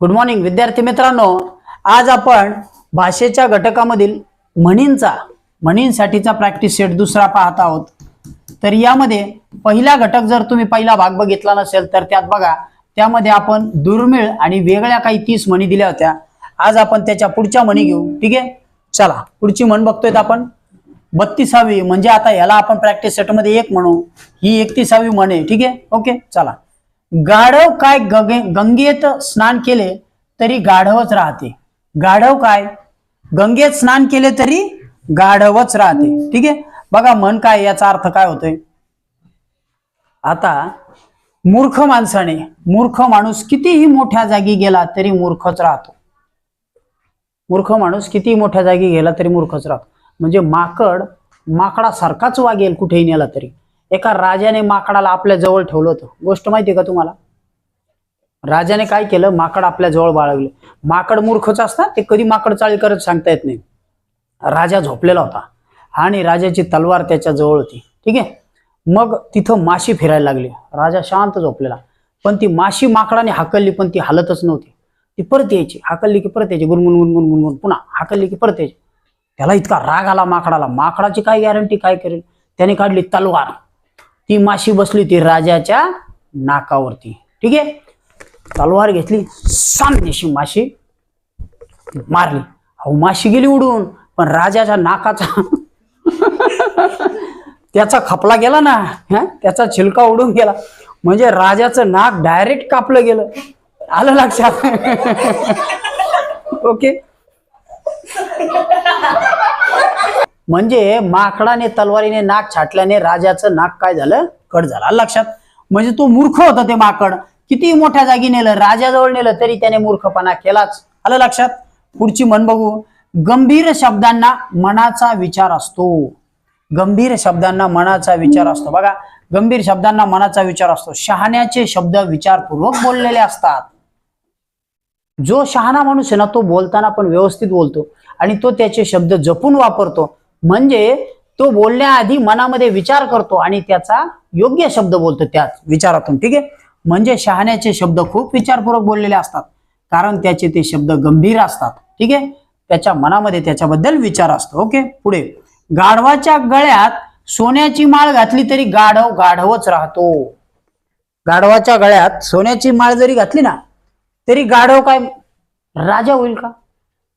Good morning विद्यार्थी मित्रांनो. आज आपण भाषेच्या घटकामधील म्हणींचा म्हणींसाठीचा प्रॅक्टिस सेट दुसरा पाहत आहोत. तर यामध्ये पहिला घटक जर तुम्ही पहिला भाग बघितला नसेल तर त्यात बघा त्यामध्ये आपण दुर्मिळ आणि वेगळ्या काही तीस म्हणी दिल्या होत्या. आज आपण त्याच्या पुढच्या म्हणी घेऊ. ठीक आहे? चला पुढची म्हण बघतोय आपण. बत्तीसावी म्हणजे आता याला आपण प्रॅक्टिस सेटमध्ये एक म्हणू. ही एकतीसावी म्हण आहे. ठीक आहे? ओके चला. गाढव काय गगे गंगेत स्नान केले तरी गाढवच राहते. गाढव काय? गंगेत स्नान केले तरी गाढवच राहते. ठीक आहे? बघा मन काय याचा अर्थ काय होतोय? आता मूर्ख माणसाने मूर्ख माणूस कितीही मोठ्या जागी गेला तरी मूर्खच राहतो. मूर्ख माणूस कितीही मोठ्या जागी गेला तरी मूर्खच राहतो. म्हणजे माकड माकडासारखाच वागेल कुठेही नेला तरी. एका राजाने माकडाला आपल्या जवळ ठेवलं होतं. गोष्ट माहिती का तुम्हाला? राजाने काय केलं? माकड आपल्या जवळ बाळगले. माकड मूर्खच असतात ते कधी माकड चाळी करत सांगता येत नाही. राजा झोपलेला होता आणि राजाची तलवार त्याच्याजवळ होती. ठीक आहे? मग तिथं माशी फिरायला लागली. राजा शांत झोपलेला. पण ती माशी माकडाने हाकलली पण ती हालतच नव्हती. ती परत यायची. हाकलली की परत यायची. गुणगुण गुणगुण गुणगुण. पुन्हा हाकलली की परत यायची. त्याला इतका राग आला माकडाला. माकडाची काय गॅरंटी काय करेल? त्याने काढली तलवार. ती माशी बसली ती राजाच्या नाकावरती. ठीक आहे? तलवार घेतली सामनेशी माशी मारली. अहो माशी गेली उडून पण राजाच्या नाकाचा त्याचा खपला गेला ना हा? त्याचा छिलका उडून गेला. म्हणजे राजाचं नाक डायरेक्ट कापलं गेलं. आलं लक्षात? ओके म्हणजे माकडाने तलवारीने नाक छाटल्याने राजाचं नाक काय झालं? कट झालं. लक्षात? म्हणजे तो मूर्ख होता ते माकड. किती मोठ्या जागी नेलं राजाजवळ नेलं तरी त्याने मूर्खपणा केलाच. आलं लक्षात? पुढची म्हण बघू. गंभीर शब्दांना मनाचा विचार असतो. गंभीर शब्दांना मनाचा विचार असतो. बघा गंभीर शब्दांना मनाचा विचार असतो. शहाण्याचे शब्द विचारपूर्वक बोललेले असतात. जो शहाणा माणूस आहे ना तो बोलताना पण व्यवस्थित बोलतो आणि तो त्याचे शब्द जपून वापरतो. म्हणजे तो बोलण्याआधी मनामध्ये विचार करतो आणि त्याचा योग्य शब्द बोलतो त्याच विचारातून ठीक आहे? म्हणजे शहाण्याचे शब्द खूप विचारपूर्वक बोललेले असतात कारण त्याचे ते शब्द गंभीर असतात ठीक आहे? त्याच्या मनामध्ये त्याच्याबद्दल विचार असतो ओके? पुढे. गाढवाच्या गळ्यात सोन्याची माळ घातली तरी गाढव गाढवच राहतो. गाढवाच्या गळ्यात सोन्याची माळ जरी घातली ना तरी गाढव काय राजा होईल का?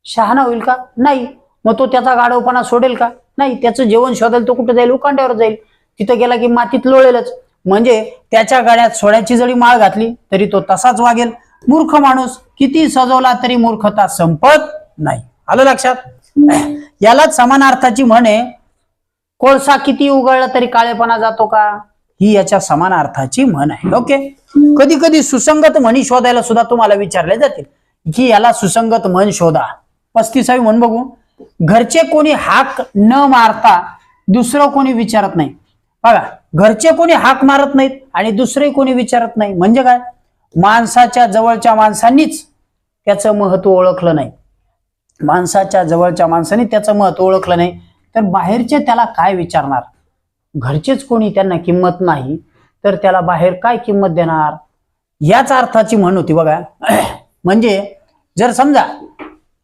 शहाणा होईल का? नाही. मग तो त्याचा गाढवपणा सोडेल का? नाही त्याचं जेवण शोधायला तो कुठं जाईल? उकांड्यावर जाईल. तिथं गेला की मातीत लोळेलच. म्हणजे त्याच्या गळ्यात सोड्याची जरी माळ घातली तरी तो तसाच वागेल. मूर्ख माणूस किती सजवला तरी मूर्खता संपत नाही. आलं लक्षात? यालाच समानार्थाची म्हणे कोळसा किती उघडला तरी काळेपणा जातो का? ही याच्या समान अर्थाची म्हण आहे. ओके? कधी कधी सुसंगत म्हणी शोधायला सुद्धा तुम्हाला विचारले जातील. की याला सुसंगत म्हण शोधा. पस्तीसावी म्हण बघू. घरचे कोणी हाक न मारता दुसरं कोणी विचारत नाही. बघा घरचे कोणी हाक मारत नाहीत आणि दुसरे कोणी विचारत नाही. म्हणजे काय? माणसाच्या जवळच्या माणसांनीच त्याचं महत्त्व ओळखलं नाही. माणसाच्या जवळच्या माणसाने त्याचं महत्त्व ओळखलं नाही. तर बाहेरचे त्याला काय विचारणार? घरचेच कोणी त्यांना किंमत नाही तर त्याला बाहेर काय किंमत देणार? याच अर्थाची म्हण होती बघा. म्हणजे जर समजा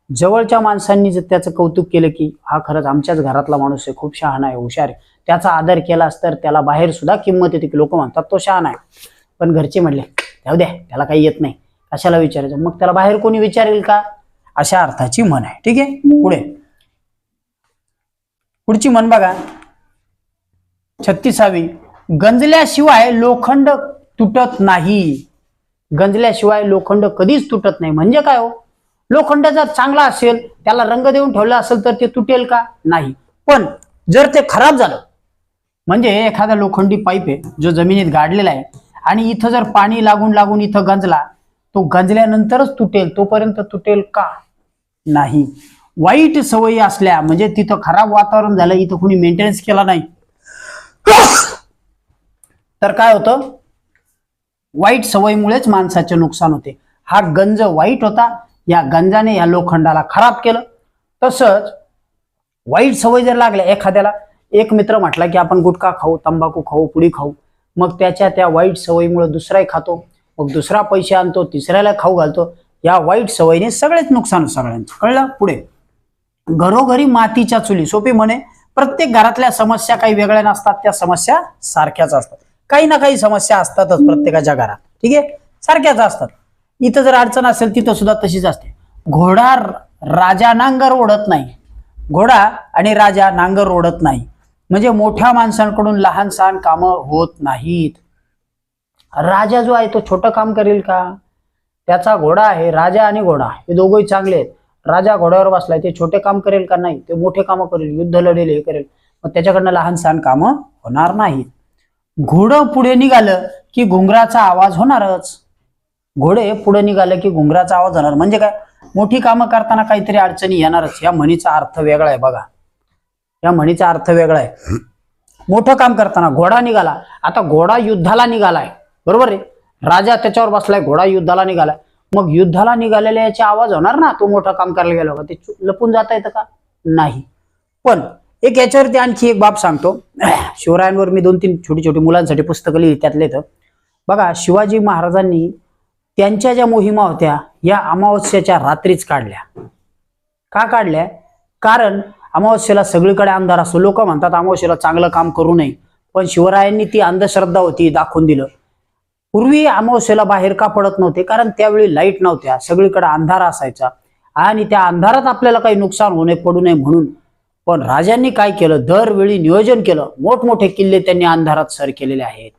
जवळच्या माणसांनी जर त्याचं कौतुक केलं की हा खरंच आमच्याच घरातला माणूस आहे खूप शहाणा आहे हुशार आहे. त्याचा आदर केलास तर त्याला बाहेर सुद्धा किंमत येते की लोक म्हणतात तो शहाणा आहे. पण घरचे म्हणले जाऊ द्या त्याला काही येत नाही. कशाला विचारायचं? मग त्याला बाहेर कोणी विचारेल का? अशा अर्थाची म्हण आहे. ठीक आहे? पुढे. पुढची म्हण बघा. छत्तीसावी. गंजल्याशिवाय लोखंड तुटत नाही. गंजल्याशिवाय लोखंड कधीच तुटत नाही. म्हणजे काय हो? लोखंड जर चांगला असेल त्याला रंग देऊन ठेवला असेल तर ते तुटेल का? नाही. पण जर ते खराब झालं म्हणजे एखादा लोखंडी पाईप आहे जो जमिनीत गाडलेला आहे आणि इथं जर पाणी लागून लागून इथं गंजला तो गंजल्यानंतरच तुटेल तोपर्यंत तुटेल का? नाही. वाईट सवयी असल्या म्हणजे तिथं खराब वातावरण झालं इथं कुणी मेंटेनन्स केला नाही. तर काय होतं? वाईट सवयीमुळेच माणसाचे नुकसान होते. हा गंज वाईट होता या गंजाने या लोखंडाला खराब केलं. तसंच वाईट सवय जर लागल्या एखाद्याला एक मित्र म्हटला की आपण गुटखा खाऊ तंबाखू खाऊ पुडी खाऊ मग त्याच्या त्या वाईट सवयीमुळे दुसराही खातो मग दुसरा पैसे आणतो तिसऱ्याला खाऊ घालतो या वाईट सवयीने सगळेच नुकसान सगळ्यांचं. कळलं पुढे? घरोघरी मातीच्या चुली सोपी म्हणे प्रत्येक घरातल्या समस्या काही वेगळ्या नसतात त्या समस्या सारख्याच असतात. काही ना काही समस्या असतातच प्रत्येकाच्या घरात. ठीक आहे? सारख्याच असतात. इथं जर अडचण असेल तिथं सुद्धा तशीच असते. घोडा राजा नांगर ओढत नाही. घोडा आणि राजा नांगर ओढत नाही. म्हणजे मोठ्या माणसांकडून लहान सहान कामं होत नाहीत. राजा जो आहे तो छोटं काम करेल का? त्याचा घोडा आहे राजा आणि घोडा. हे दोघंही चांगले आहेत. राजा घोड्यावर बसलाय ते छोटे काम करेल का नाही? ते मोठे कामं करेल युद्ध लढेल हे करेल. मग त्याच्याकडनं लहान सहान कामं होणार नाहीत. घोडं पुढे निघालं की घुंगराचा आवाज होणारच. घोडे पुढे निघाले की घुंगराचा आवाज होणार म्हणजे काय? मोठी कामं करताना काहीतरी अडचणी येणारच. या म्हणीचा अर्थ वेगळा आहे बघा. या म्हणीचा अर्थ वेगळा आहे. मोठं काम करताना घोडा निघाला. आता घोडा युद्धाला निघालाय. बरोबर आहे? राजा त्याच्यावर बसलाय घोडा युद्धाला निघालाय. मग युद्धाला निघालेल्या याचे आवाज होणार ना? तो मोठं काम करायला गेलो का ते लपून जाता येतं का? नाही. पण एक याच्यावरती आणखी एक बाब सांगतो. शिवरायांवर मी दोन तीन छोटी छोटी मुलांसाठी पुस्तकं लिहिली त्यातले तर बघा शिवाजी महाराजांनी त्यांच्या ज्या मोहिमा होत्या या अमावस्याच्या रात्रीच काढल्या. का काढल्या? कारण अमावस्येला सगळीकडे अंधार असतो. लोक म्हणतात अमावस्येला चांगलं काम करू नये. पण शिवरायांनी ती अंधश्रद्धा होती दाखवून दिलं. पूर्वी अमावस्येला बाहेर का पडत नव्हते? कारण त्यावेळी लाइट नव्हत्या. सगळीकडे अंधार असायचा. आणि त्या अंधारात आपल्याला काही नुकसान होणे पडू नये म्हणून. पण राजांनी काय केलं? दरवेळी नियोजन केलं. मोठमोठे किल्ले त्यांनी अंधारात सर केलेले आहेत.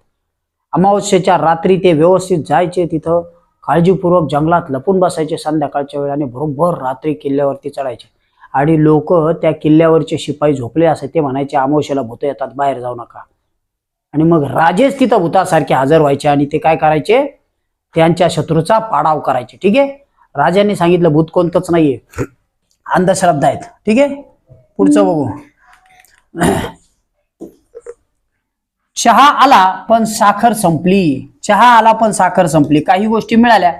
अमावस्येच्या रात्री ते व्यवस्थित जायचे तिथं. काळजीपूर्वक जंगलात लपून बसायचे संध्याकाळच्या वेळाने. बरोबर रात्री किल्ल्यावरती चढायचे. आणि लोक त्या किल्ल्यावरचे शिपाई झोपले असे ते म्हणायचे आमोशेला भूत येतात बाहेर जाऊ नका. आणि मग राजेच तिथं भूतासारखे हजर व्हायचे आणि ते काय करायचे? त्यांच्या शत्रूचा पाडाव करायचे. ठीक आहे? राजांनी सांगितलं भूत कोणतंच नाहीये. अंधश्रद्धा आहेत. ठीक आहे? पुढचं बघू. चहा आला पण साखर संपली. चहा आला पण साखर संपली. काही गोष्टी मिळाल्या.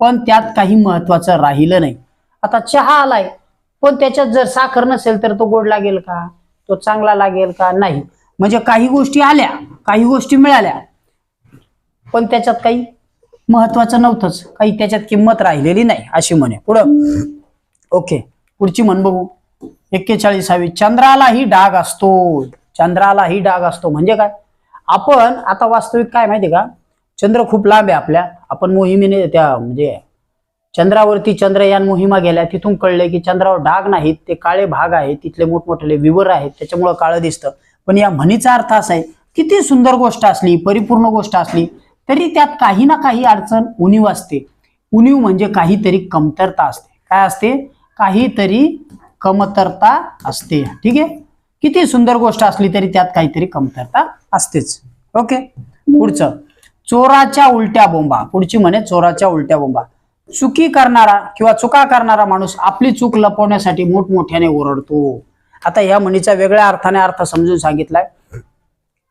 पण त्यात काही महत्वाचं राहिलं नाही. आता चहा आलाय पण त्याच्यात जर साखर नसेल तर तो गोड लागेल का? तो चांगला लागेल का? नाही. म्हणजे काही गोष्टी आल्या काही गोष्टी मिळाल्या पण त्याच्यात काही महत्वाचं नव्हतंच. काही त्याच्यात किंमत राहिलेली नाही अशी म्हणे. पुढं. ओके. पुढची म्हण बघू. एक्केचाळीसावी. चंद्रालाही डाग असतो. चंद्रालाही डाग असतो. म्हणजे काय? आपण आता वास्तविक काय माहिती का? चंद्र खूप लांब आहे आपल्या. आपण मोहिमेने त्या म्हणजे चंद्रावरती चंद्रयान मोहिमा गेल्या तिथून कळले की चंद्रावर डाग नाहीत ते काळे भाग आहेत तिथले मोठमोठे विवर आहेत त्याच्यामुळं काळं दिसतं. पण या म्हणीचा अर्थ असा आहे किती सुंदर गोष्ट असली परिपूर्ण गोष्ट असली तरी त्यात काही ना काही अडचण उणीव असते. उणीव म्हणजे काहीतरी कमतरता असते. काय असते? काहीतरी कमतरता असते. ठीक आहे? किती सुंदर गोष्ट असली तरी त्यात काहीतरी कमतरता असतेच. ओके? पुढचं. चोराच्या उलट्या बोंबा. पुढची म्हणे चोराच्या उलट्या बोंबा. चुकी करणारा किंवा चुका करणारा माणूस आपली चूक लपवण्यासाठी मोठमोठ्याने ओरडतो. आता या म्हणीचा वेगळ्या अर्थाने अर्थ समजून सांगितलाय.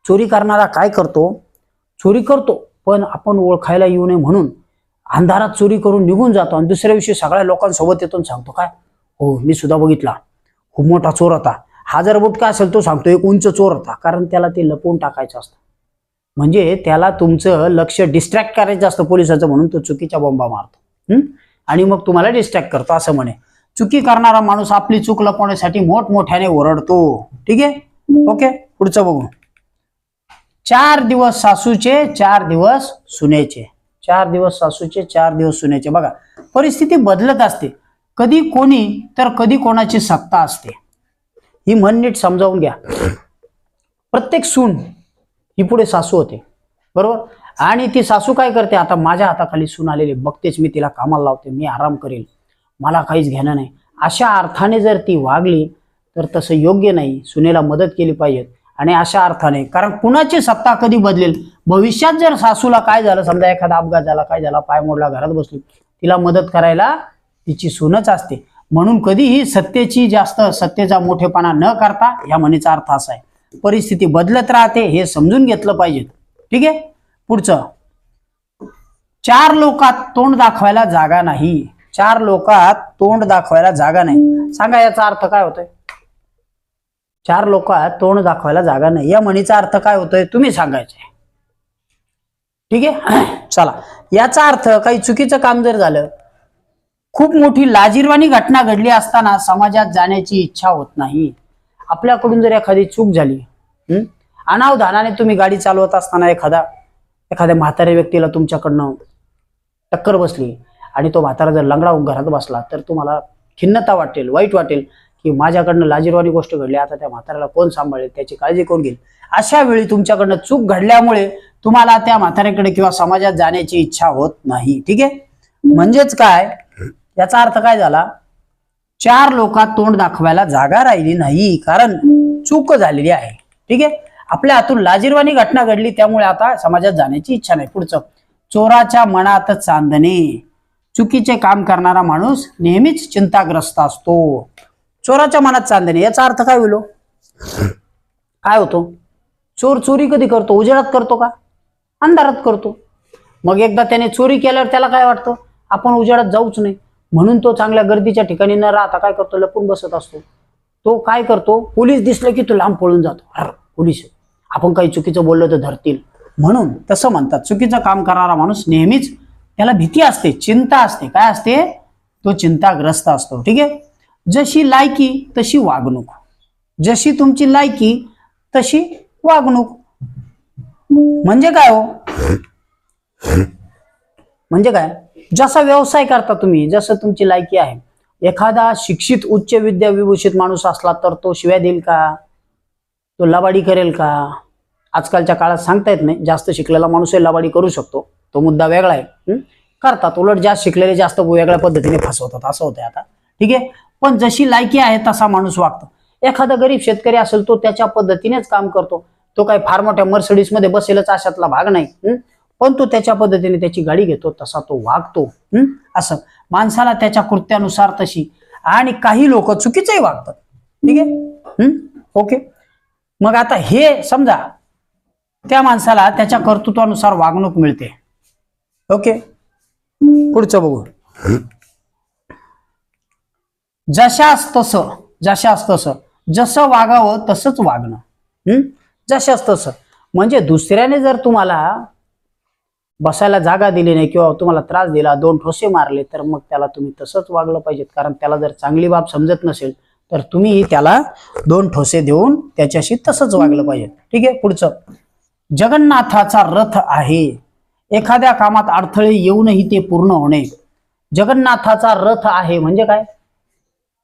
चोरी करणारा काय करतो? चोरी करतो पण आपण ओळखायला येऊ नये म्हणून अंधारात चोरी करून निघून जातो आणि दुसऱ्या दिवशी सगळ्या लोकांसोबत येतो सांगतो काय? हो मी सुद्धा बघितला. खूप मोठा चोर होता. हा जर बुटका असेल तो सांगतो एक उंच चोर होता कारण त्याला ते लपवून टाकायचं असतं. म्हणजे त्याला तुमचं लक्ष डिस्ट्रॅक्ट करायचं असतं पोलिसाचं म्हणून तो चुकीच्या बॉम्बा मारतो. आणि मग तुम्हाला डिस्ट्रॅक्ट करतो असं म्हणे. चुकी करणारा माणूस आपली चूक लपवण्यासाठी मोठमोठ्याने ओरडतो. ठीक आहे? ओके? पुढचं बघू. चार दिवस सासूचे चार दिवस सुनेचे. चार दिवस सासूचे चार दिवस सुनेचे. बघा परिस्थिती बदलत असते. कधी कोणी तर कधी कोणाची सत्ता असते. ही म्हण नीट समजावून घ्या. प्रत्येक सून ही पुढे सासू होते. बरोबर? आणि ती सासू काय करते? आता माझ्या हाताखाली सून आलेली बघतेच मी तिला कामाला लावते. मी आराम करेल. मला काहीच घेणं नाही. अशा अर्थाने जर ती वागली तर तसं योग्य नाही. सुनेला मदत केली पाहिजे. आणि अशा अर्थाने कारण कुणाची सत्ता कधी बदलेल? भविष्यात जर सासूला काय झालं समजा एखादा अपघात झाला काय झाला पाय मोडला घरात बसली तिला मदत करायला तिची सूनच असते. म्हणून कधीही सत्तेची जास्त सत्तेचा मोठेपणा न करता या म्हणीचा अर्थ असा आहे. परिस्थिती बदलत राहते हे समजून घेतलं पाहिजे. ठीक आहे? पुढचं. चार लोकात तोंड दाखवायला जागा नाही. चार लोकात तोंड दाखवायला जागा नाही. सांगा याचा अर्थ काय होतोय? चार लोकात तोंड दाखवायला जागा नाही. या म्हणीचा अर्थ काय होतोय? तुम्ही सांगायचे. ठीक आहे? चला. याचा अर्थ काही चुकीचं काम जर झालं खूप मोठी लाजीरवाणी घटना घडली असताना समाजात जाण्याची इच्छा होत नाही. आपल्याकडून जर एखादी चूक झाली अनावधानाने तुम्ही गाडी चालवत असताना एखादा एखाद्या म्हाताऱ्या व्यक्तीला तुमच्याकडनं टक्कर बसली आणि तो म्हातारा जर लंगडावून घरात बसला तर तुम्हाला खिन्नता वाटेल वाईट वाटेल की माझ्याकडनं लाजीरवाणी गोष्ट घडली आता त्या म्हाताऱ्याला कोण सांभाळेल त्याची काळजी कोण घेईल? अशा वेळी तुमच्याकडनं चूक घडल्यामुळे तुम्हाला त्या म्हाताऱ्याकडे किंवा समाजात जाण्याची इच्छा होत नाही ठीक आहे? म्हणजेच काय? याचा अर्थ काय झाला? चार लोकात तोंड दाखवायला जागा राहिली नाही कारण चूक झालेली आहे. ठीक आहे? आपल्या हातून लाजीरवाणी घटना घडली त्यामुळे आता समाजात जाण्याची इच्छा नाही. पुढचं चोराच्या मनात चांदणे. चुकीचे काम करणारा माणूस नेहमीच चिंताग्रस्त असतो. चोराच्या मनात चांदणे. याचा अर्थ काय होईल हो? काय होतो? चोर चोरी कधी करतो? उजेडात करतो का? अंधारात करतो. मग एकदा त्याने चोरी केल्यावर त्याला काय वाटतं? आपण उजेडात जाऊच नाही. म्हणून तो चांगल्या गर्दीच्या ठिकाणी न राहता काय करतो? लपून बसत असतो. तो काय करतो? पोलीस दिसलं की तो लांब पळून जातो. अर पोलीस. आपण काही चुकीचं बोललो तर धरतील. म्हणून तसं म्हणतात चुकीचं काम करणारा माणूस नेहमीच त्याला भीती असते चिंता असते. काय असते? तो चिंताग्रस्त असतो. ठीक आहे? जशी लायकी तशी वागणूक. जशी तुमची लायकी तशी वागणूक. म्हणजे काय हो? म्हणजे काय? जसा व्यवसाय करता तुम्ही जसं तुमची लायकी आहे. एखादा शिक्षित उच्च विद्या विभूषित माणूस असला तर तो शिव्या देईल का? तो लबाडी करेल का? आजकालच्या काळात सांगता येत नाही. जास्त शिकलेला माणूस लबाडी करू शकतो. तो मुद्दा वेगळा आहे. करतात. उलट जास्त शिकलेले जास्त वेगळ्या पद्धतीने फसवतात. असं होतंय आता. ठीक आहे? पण जशी लायकी आहे तसा माणूस वागतो. एखादा गरीब शेतकरी असेल तो त्याच्या पद्धतीनेच काम करतो. तो काही फार मोठ्या मर्सडीजमध्ये बसेलच अशातला भाग नाही. पण तो त्याच्या पद्धतीने त्याची गाडी घेतो तसा तो वागतो. असं. माणसाला त्याच्या कृत्यानुसार तशी. आणि काही लोक चुकीचंही वागतात. ठीक आहे? ओके. मग आता हे समजा त्या माणसाला त्याच्या कर्तृत्वानुसार वागणूक मिळते. ओके? पुढचं बघू. जशास तसं जशास तसं. जसं वागावं तसंच वागणं. हं? जशास तसं. म्हणजे दुसऱ्याने जर तुम्हाला बसायला जागा दिली नाही किंवा तुम्हाला त्रास दिला दोन ठोसे मारले तर मग त्याला तुम्ही तसंच वागलं पाहिजेत. कारण त्याला जर चांगली बाब समजत नसेल तर तुम्ही त्याला दोन ठोसे देऊन त्याच्याशी तसंच वागलं पाहिजे. ठीक आहे? पुढचं. जगन्नाथाचा रथ आहे. एखाद्या कामात अडथळे येऊनही ते पूर्ण होणे. जगन्नाथाचा रथ आहे म्हणजे काय?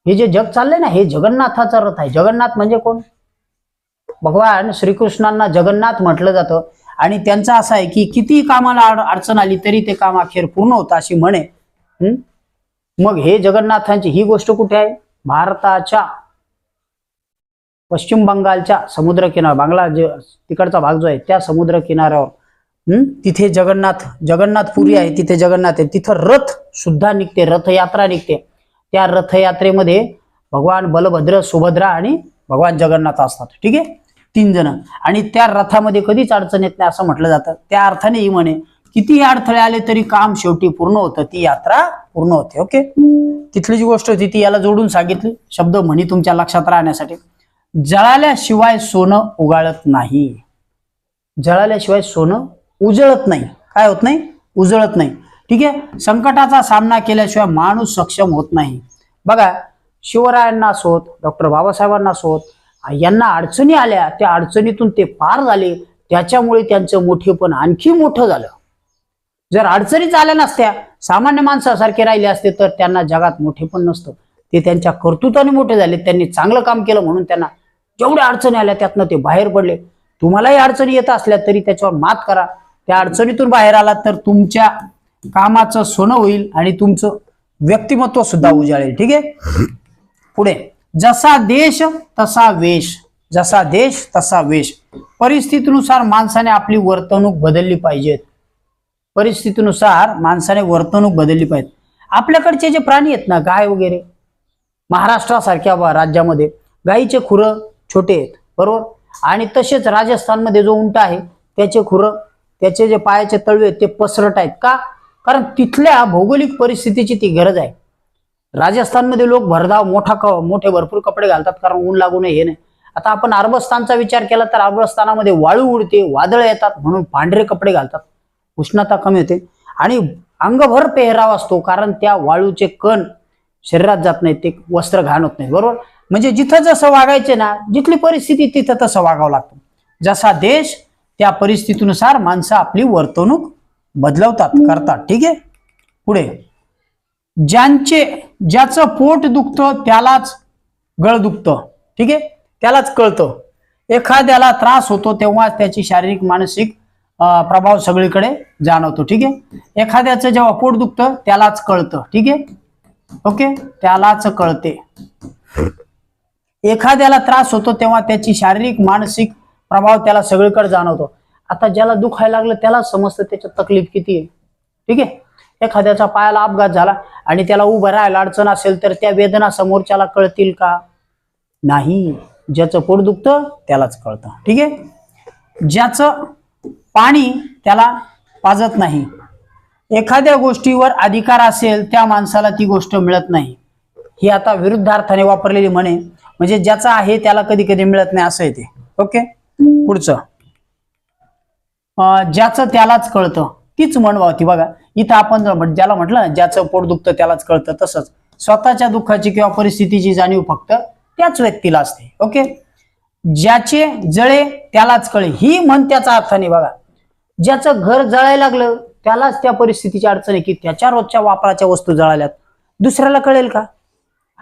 हे जे जग चाललंय ना हे जगन्नाथाचा रथ आहे. जगन्नाथ म्हणजे कोण? भगवान श्रीकृष्णांना जगन्नाथ म्हटलं जातं. आणि त्यांचा असा आहे की किती कामाला अडचण आली तरी ते काम अखेर पूर्ण होतं अशी म्हणे. मग हे जगन्नाथांची ही गोष्ट कुठे आहे? भारताच्या पश्चिम बंगालच्या समुद्र किनार बांगला जे तिकडचा भाग जो आहे त्या समुद्र किनाऱ्यावर तिथे जगन्नाथ जगन्नाथपुरी आहे तिथे जगन्नाथ आहे. तिथं रथ सुद्धा निघते रथयात्रा निघते. त्या रथयात्रेमध्ये भगवान बलभद्र सुभद्रा आणि भगवान जगन्नाथ असतात. ठीक आहे? तीन जण आणि त्या रथामध्ये कधीच अडचण येत नाही असं म्हटलं जातं. त्या अर्थाने ही म्हणे कितीही अडथळे आले तरी काम शेवटी पूर्ण होतं. ती यात्रा पूर्ण होते ओके? तिथली जी गोष्ट होती ती याला जोडून सांगितली. शब्द म्हणी तुमच्या लक्षात राहण्यासाठी. जळाल्याशिवाय सोनं उगाळत नाही. जळाल्याशिवाय सोनं उजळत नाही. काय होत नाही? उजळत नाही. ठीक आहे? संकटाचा सामना केल्याशिवाय माणूस सक्षम होत नाही. बघा शिवरायांना असोत डॉक्टर बाबासाहेबांना असोत यांना अडचणी आल्या त्या अडचणीतून ते पार झाले. त्याच्यामुळे त्यांचं मोठेपण आणखी मोठं झालं. जर अडचणीच आल्या नसत्या सामान्य माणसासारखे राहिले असते तर त्यांना जगात मोठेपण नसतं. ते त्यांच्या कर्तृत्वाने मोठे झाले त्यांनी चांगलं काम केलं म्हणून त्यांना जेवढ्या अडचणी आल्या त्यातनं ते बाहेर पडले. तुम्हालाही अडचणी येत असल्या तरी त्याच्यावर मात करा. त्या अडचणीतून बाहेर आला तर तुमच्या कामाचं सोनं होईल आणि तुमचं व्यक्तिमत्व सुद्धा उजाळेल. ठीक आहे? पुढे. जसा देश तसा वेश. जसा देश तसा वेश. परिस्थितीनुसार माणसाने आपली वर्तणूक बदलली पाहिजेत. परिस्थितीनुसार माणसाने वर्तणूक बदलली पाहिजे आपल्याकडचे जे प्राणी आहेत ना गाय वगैरे महाराष्ट्रासारख्या राज्यामध्ये गायीचे खुरं छोटे आहेत बरोबर? आणि तसेच राजस्थानमध्ये जो उंट आहे त्याचे खुरं त्याचे जे पायाचे तळवे आहेत ते पसरट आहेत. का? कारण तिथल्या भौगोलिक परिस्थितीची ती गरज आहे. राजस्थानमध्ये लोक भरधाव मोठा क मोठे भरपूर कपडे घालतात कारण ऊन लागू नये हे नाही. आता आपण अरबस्थानचा विचार केला तर अरबस्थानामध्ये वाळू उडते वादळ येतात म्हणून पांढरे कपडे घालतात. उष्णता कमी होते. आणि अंगभर पेहराव असतो कारण त्या वाळूचे कण शरीरात जात नाहीत ते वस्त्र घाण होत नाही बरोबर? म्हणजे जिथं जसं वागायचे ना जिथली परिस्थिती तिथं तसं वागावं लागतं. जसा देश त्या परिस्थितीनुसार माणसं आपली वर्तणूक बदलवतात करतात. ठीक आहे? पुढे. ज्यांचे ज्याचं पोट दुखतं त्यालाच गळ दुखतं. ठीक आहे? त्यालाच कळतं. एखाद्याला त्रास होतो तेव्हा त्याची शारीरिक मानसिक प्रभाव सगळीकडे जाणवतो. ठीक आहे? एखाद्याचं जेव्हा पोट दुखतं त्यालाच कळतं. ठीक आहे? ओके? त्यालाच कळते. एखाद्याला त्रास होतो तेव्हा त्याची शारीरिक मानसिक प्रभाव त्याला सगळीकडे जाणवतो. आता ज्याला दुखायला लागलं त्याला समजतं त्याच्या तकलीफ किती आहे. ठीक आहे? एखाद्याचा पायाला अपघात झाला आणि त्याला उभं राहायला अडचण असेल तर त्या वेदना समोरच्याला कळतील का? नाही. ज्याचं पोट दुखतं त्यालाच कळतं. ठीक आहे? ज्याचं पाणी त्याला पाजत नाही. एखाद्या गोष्टीवर अधिकार असेल त्या माणसाला ती गोष्ट मिळत नाही. ही आता विरुद्धार्थाने वापरलेली म्हणे. म्हणजे ज्याचा आहे त्याला कधी कधी मिळत नाही असं येते ओके? पुढचं. ज्याचं त्यालाच कळतं. तीच म्हण होती बघा इथं आपण जर म्हण- ज्याला म्हटलं ज्याचं पोट दुखतं त्यालाच कळतं तसंच. स्वतःच्या दुःखाची किंवा परिस्थितीची जाणीव फक्त त्याच व्यक्तीला असते ओके? ज्याचे जळे त्यालाच कळे. ही म्हण त्याचा अर्थाने बघा. ज्याचं घर जळायला लागलं त्यालाच त्या परिस्थितीची अडचण आहे की त्याच्या रोजच्या वापराच्या वस्तू जळाल्यात. दुसऱ्याला कळेल का?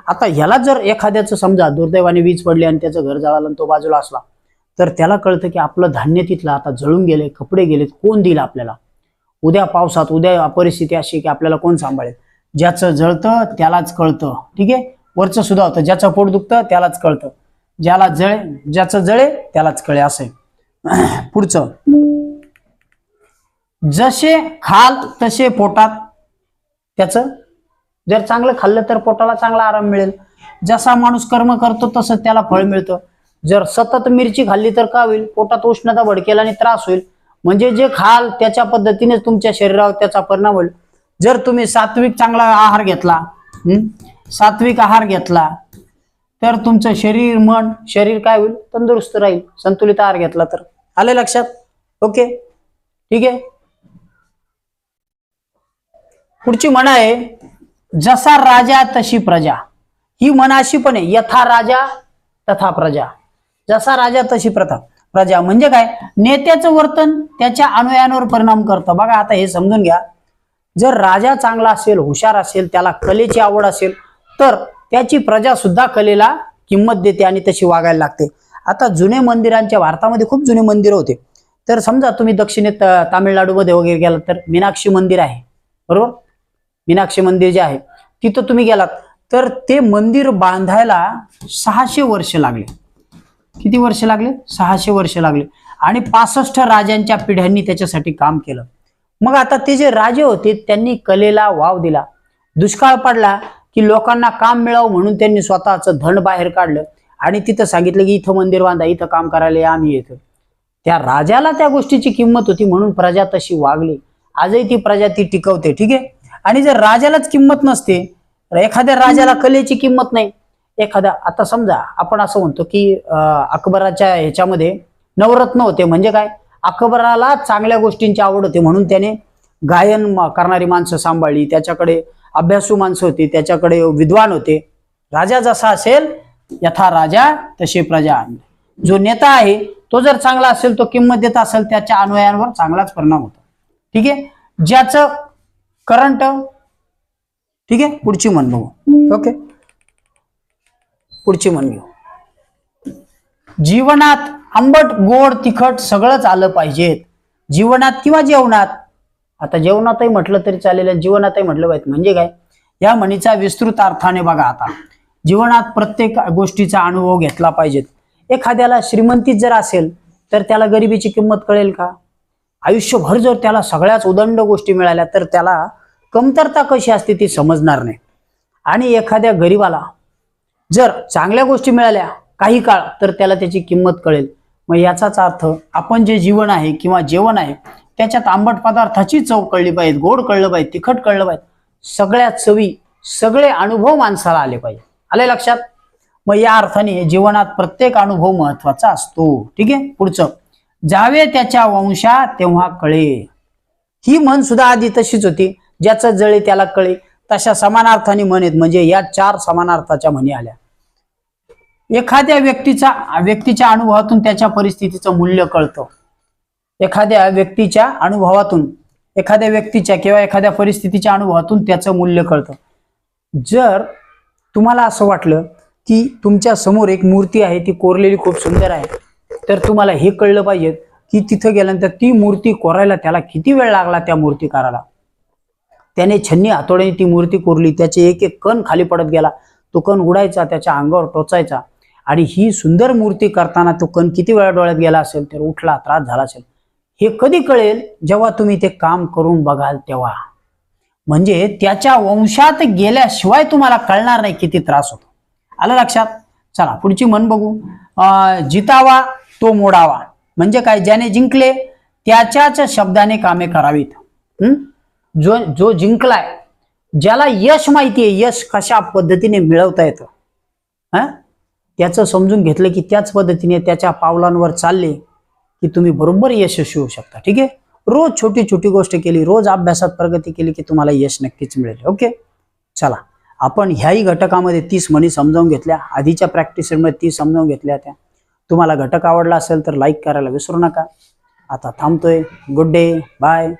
आता ह्याला जर एखाद्याचं समजा दुर्दैवाने वीज पडली आणि त्याचं घर जळालं आणि तो बाजूला असला तर त्याला कळतं की आपलं धान्य तिथलं आता जळून गेले कपडे गेलेत कोण दिलं आपल्याला? उद्या पावसात उद्या परिस्थिती अशी की आपल्याला कोण सांभाळेल? ज्याचं जळतं त्यालाच कळतं. ठीक आहे? वरचं सुद्धा होतं. ज्याचं पोट दुखतं त्यालाच कळतं. ज्याला जळे ज्याचं जळे त्यालाच कळे. असं पुढचं. जसे खाल तसे पोटात. त्याचं? जर चांगलं खाल्लं तर पोटाला चांगला आराम मिळेल. जसा माणूस कर्म करतो तसं त्याला फळ मिळतं. जर सतत मिरची खाल्ली तर का होईल? पोटात उष्णता भडकेल आणि त्रास होईल. म्हणजे जे खाल त्याच्या पद्धतीने तुमच्या शरीरावर त्याचा परिणाम होईल. जर तुम्ही सात्विक चांगला आहार घेतला सात्विक आहार घेतला तर तुमचं शरीर मन शरीर काय होईल? तंदुरुस्त राहील. संतुलित आहार घेतला तर. आले लक्षात? ओके? ठीक आहे? पुढची म्हण आहे जसा राजा तशी प्रजा. ही म्हण अशी पण आहे यथा राजा तथा प्रजा. जसा राजा तशी प्रथा. प्रजा म्हणजे काय? नेत्याचं वर्तन त्याच्या अनुयायांवर परिणाम करतं. बघा आता हे समजून घ्या. जर राजा चांगला असेल हुशार असेल त्याला कलेची आवड असेल तर त्याची प्रजा सुद्धा कलेला किंमत देते आणि तशी वागायला लागते. आता जुने मंदिरांच्या भारतामध्ये खूप जुने मंदिरं होते. तर समजा तुम्ही दक्षिणेत तामिळनाडूमध्ये वगैरे गेलात तर मीनाक्षी मंदिर आहे. बरोबर? मीनाक्षी मंदिर जे आहे तिथं तुम्ही गेलात तर ते मंदिर बांधायला सहाशे वर्ष लागले. किती वर्ष लागले? सहाशे वर्ष लागले. आणि पासष्ट राजांच्या पिढ्यांनी त्याच्यासाठी काम केलं. मग आता ते जे राजे होते त्यांनी कलेला वाव दिला. दुष्काळ पडला की लोकांना काम मिळावं म्हणून त्यांनी स्वतःचं धन बाहेर काढलं. आणि तिथं सांगितलं की इथं मंदिर बांधा इथं काम करायला या, आम्ही येतो. त्या राजाला त्या गोष्टीची किंमत होती म्हणून प्रजा तशी वागली. आजही ती प्रजा ती टिकवते ठीक आहे? आणि जर राजालाच किंमत नसते तर एखाद्या राजाला कलेची किंमत नाही. एखादा आता समजा आपण असं म्हणतो की अं, अकबराच्या ह्याच्यामध्ये नवरत्न होते म्हणजे काय? अकबराला चांगल्या गोष्टींची आवड होती म्हणून त्याने गायन करणारी माणसं सांभाळली. त्याच्याकडे अभ्यासू माणसं होती त्याच्याकडे विद्वान होते. राजा जसा असेल यथा राजा तसे प्रजा जो नेता आहे तो जर चांगला असेल तो किंमत देत असेल त्याच्या अनुयायांवर चांगलाच परिणाम होतो. ठीक आहे? ज्याचं करंट ठीक आहे? पुढची म्हण बघू ओके? पुढची म्हण घेऊ. जीवनात आंबट गोड तिखट सगळंच आलं पाहिजेत. जीवनात किंवा जेवणात. आता जेवणातही म्हटलं तरी चालेल जीवनातही म्हटलं पाहिजे म्हणजे काय? या म्हणीचा विस्तृत अर्थाने बघा आता. जीवनात प्रत्येक गोष्टीचा अनुभव घेतला पाहिजेत. एखाद्याला श्रीमंतीत जर असेल तर त्याला गरिबीची किंमत कळेल का? आयुष्यभर जर त्याला सगळ्याच उदंड गोष्टी मिळाल्या तर त्याला कमतरता कशी असते ती समजणार नाही. आणि एखाद्या गरीबाला जर चांगल्या गोष्टी मिळाल्या काही काळ तर त्याला त्याची किंमत कळेल. मग याचाच अर्थ आपण जे जीवन आहे किंवा जेवण आहे त्याच्यात आंबट पदार्थाची चव कळली पाहिजे गोड कळलं पाहिजे तिखट कळलं पाहिजे. सगळ्या चवी सगळे अनुभव माणसाला आले पाहिजे. आले लक्षात? मग या अर्थाने जीवनात प्रत्येक अनुभव महत्त्वाचा असतो. ठीक आहे? पुढचं. जावे त्याच्या वंशा तेव्हा कळे. ही म्हण सुद्धा आधी तशीच होती. ज्याचं जळे त्याला कळे. तशा समानार्थाने म्हण आहेत म्हणजे या चार समानार्थाच्या म्हणी आल्या. एखाद्या व्यक्तीचा व्यक्तीच्या अनुभवातून त्याच्या परिस्थितीचं मूल्य कळतं. एखाद्या व्यक्तीच्या अनुभवातून एखाद्या व्यक्तीच्या किंवा एखाद्या परिस्थितीच्या अनुभवातून त्याचं मूल्य कळतं. जर तुम्हाला असं वाटलं की तुमच्यासमोर एक मूर्ती आहे ती कोरलेली खूप सुंदर आहे तर तुम्हाला हे कळलं पाहिजे की तिथं गेल्यानंतर ती मूर्ती कोरायला त्याला किती वेळ लागला त्या मूर्तीकाराला? त्याने छन्नी हातोड्याने ती मूर्ती कोरली. त्याचे एक एक कण खाली पडत गेला. तो कण उडायचा त्याच्या अंगावर टोचायचा. आणि ही सुंदर मूर्ती करताना तो कण किती वेळा डोळ्यात गेला असेल तर उठला त्रास झाला असेल. हे कधी कळेल? जेव्हा तुम्ही ते काम करून बघाल तेव्हा. म्हणजे त्याच्या वंशात गेल्याशिवाय तुम्हाला कळणार नाही किती त्रास होतो. आलं लक्षात? चला पुढची म्हण बघू. अं, जितावा तो मोडावा. म्हणजे काय? ज्याने जिंकले त्याच्याच शब्दाने कामे करावीत. हम्म जो जो जिंकलाय ज्याला यश माहिती आहे यश कशा पद्धतीने मिळवता येतं? हा? त्याचं समजून घेतलं की त्याच पद्धतीने त्याच्या पावलांवर चालले की तुम्ही बरोबर यशस्वी होऊ शकता. ठीक आहे? रोज छोटी छोटी गोष्ट केली रोज अभ्यासात प्रगती केली की तुम्हाला यश नक्कीच मिळेल. ओके? चला. आपण ह्याही घटकामध्ये तीस म्हणी समजावून घेतल्या. आधीच्या प्रॅक्टिसमध्ये तीस समजावून घेतल्या त्या. तुम्हाला घटक आवडला असेल तर लाईक करायला विसरू नका. आता थांबतोय. Good day bye